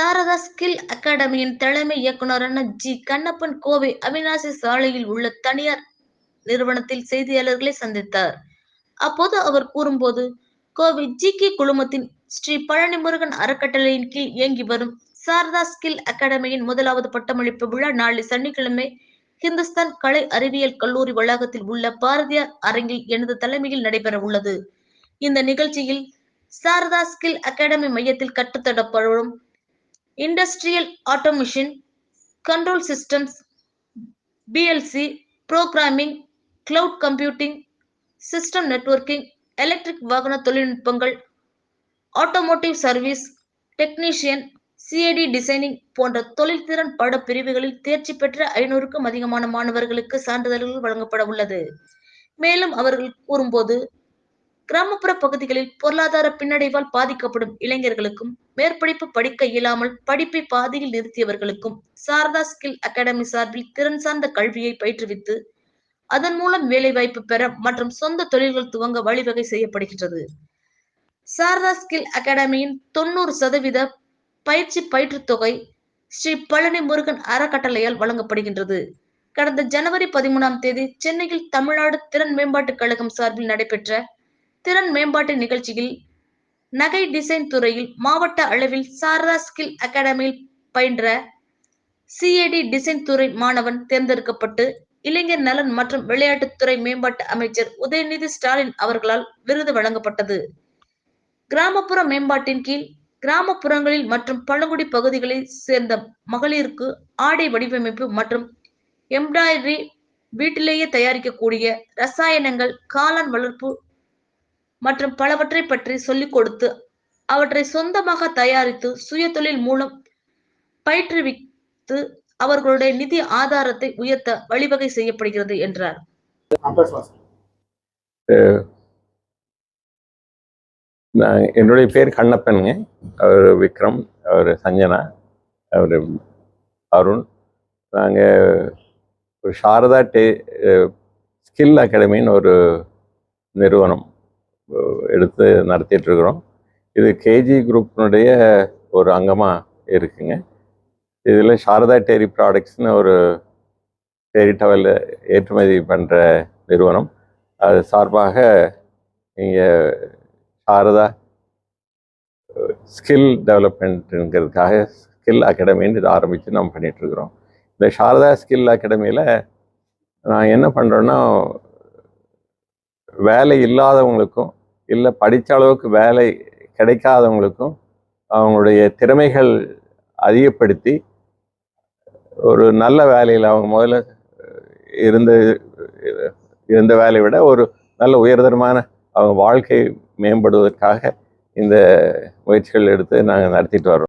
Saradha skill அகாடமியின் தலைமை இயக்குநரான ஜி. கண்ணப்பன் கோவை அவினாசி சாலையில் உள்ள தனியார் நிறுவனத்தில் செய்தியாளர்களை சந்தித்தார். அப்போது அவர் கூறும்போது கோவை ஜி. கே. குழுமத்தின் ஸ்ரீ பழனிமுருகன் அறக்கட்டளையின் கீழ் இயங்கி வரும் சாரதா ஸ்கில் அகாடமியின் முதலாவது பட்டமளிப்பு விழா நாளை சனிக்கிழமை ஹிந்துஸ்தான் கலை அறிவியல் கல்லூரி வளாகத்தில் உள்ள பாரதியார் அரங்கில் எனது தலைமையில் நடைபெற உள்ளது. இந்த நிகழ்ச்சியில் சாரதா ஸ்கில் அகாடமி மையத்தில் கட்டுத்தடப்படும் industrial automation control systems PLC programming cloud computing system networking electric வாகன தொழில்நுட்பங்கள் automotive service technician CAD designing போன்ற தொழில்திறன் பட பிரிவுகளில் தேர்ச்சி பெற்ற ஐநூறுக்கும் அதிகமான மாணவர்களுக்கு சான்றிதழ்கள் வழங்கப்பட உள்ளது. மேலும் அவர்கள் கூறும்போது கிராமப்புற பகுதிகளில் பொருளாதார பின்னடைவால் பாதிக்கப்படும் இளைஞர்களுக்கும் மேற்படிப்பு படிக்க இயலாமல் படிப்பை பாதியில் நிறுத்தியவர்களுக்கும் சாரதா ஸ்கில் அகாடமி சார்பில் திறன் சார்ந்த கல்வியை பயிற்றுவித்து அதன் மூலம் வேலைவாய்ப்பு பெற மற்றும் சொந்த தொழில்கள் துவங்க வழிவகை செய்யப்படுகின்றது. சாரதா ஸ்கில் அகாடமியின் தொண்ணூறு சதவீத பயிற்சி பயிற்றுத் தொகை ஸ்ரீ பழனி முருகன் அறக்கட்டளையால் வழங்கப்படுகின்றது. கடந்த ஜனவரி பதிமூணாம் தேதி சென்னையில் தமிழ்நாடு திறன் மேம்பாட்டுக் கழகம் சார்பில் நடைபெற்ற திறன் மேம்பாட்டு நிகழ்ச்சியில் நகை டிசைன் துறையில் மாவட்ட அளவில் சாரதா ஸ்கில் அகாடமியில் பயின்ற சிஏடி டிசைன் துறை மாணவன் தேர்ந்தெடுக்கப்பட்டு இளைஞர் நலன் மற்றும் விளையாட்டுத்துறை மேம்பாட்டு அமைச்சர் உதயநிதி ஸ்டாலின் அவர்களால் விருது வழங்கப்பட்டது. கிராமப்புற மேம்பாட்டின் கீழ் கிராமப்புறங்களில் மற்றும் பழங்குடி பகுதிகளை சேர்ந்த மகளிருக்கு ஆடை வடிவமைப்பு மற்றும் எம்ப்ராய்டரி வீட்டிலேயே தயாரிக்கக்கூடிய ரசாயனங்கள் காளான் வளர்ப்பு மற்றும் பலவற்றை பற்றி சொல்லிக் கொடுத்து அவற்றை சொந்தமாக தயாரித்து சுயதொழில் மூலம் பயிற்றுவித்து அவர்களுடைய நிதி ஆதாரத்தை உயர்த்த வழிவகை செய்யப்படுகிறது என்றார். நான் என்னுடைய பேர் கண்ணப்பனுங்க. அவர் விக்ரம் அவர் சஞ்சனா அவர் அருண். நாங்கள் ஒரு சாரதா டே ஸ்கில் அகாடமின்னு ஒரு நிறுவனம். எடுத்து நடத்திட்டுருக்குறோம். இது கேஜி குரூப்பினுடைய ஒரு அங்கமாக இருக்குங்க. இதில் சாரதா டேரி ப்ராடக்ட்ஸ்னு ஒரு டேரி டவல் ஏற்றுமதி பண்ணுற நிறுவனம். அது சார்பாக இங்கே சாரதா ஸ்கில் டெவலப்மெண்ட்டுங்கிறதுக்காக ஸ்கில் அகாடமின்னு இதை ஆரம்பித்து நம்ம பண்ணிகிட்ருக்குறோம் இருக்கிறோம் இந்த சாரதா ஸ்கில் அகாடமியில் நான் என்ன பண்ணுறேன்னா வேலை இல்லாதவங்களுக்கும் இல்லை படித்த அளவுக்கு வேலை கிடைக்காதவங்களுக்கும் அவங்களுடைய திறமைகள் அதிகப்படுத்தி ஒரு நல்ல வேலையில் அவங்க முதல்ல இருந்த இருந்த வேலையை விட ஒரு நல்ல உயர்தரமான அவங்க வாழ்க்கை மேம்படுவதற்காக இந்த முயற்சிகள் எடுத்து நாங்கள் நடத்திட்டு வரோம்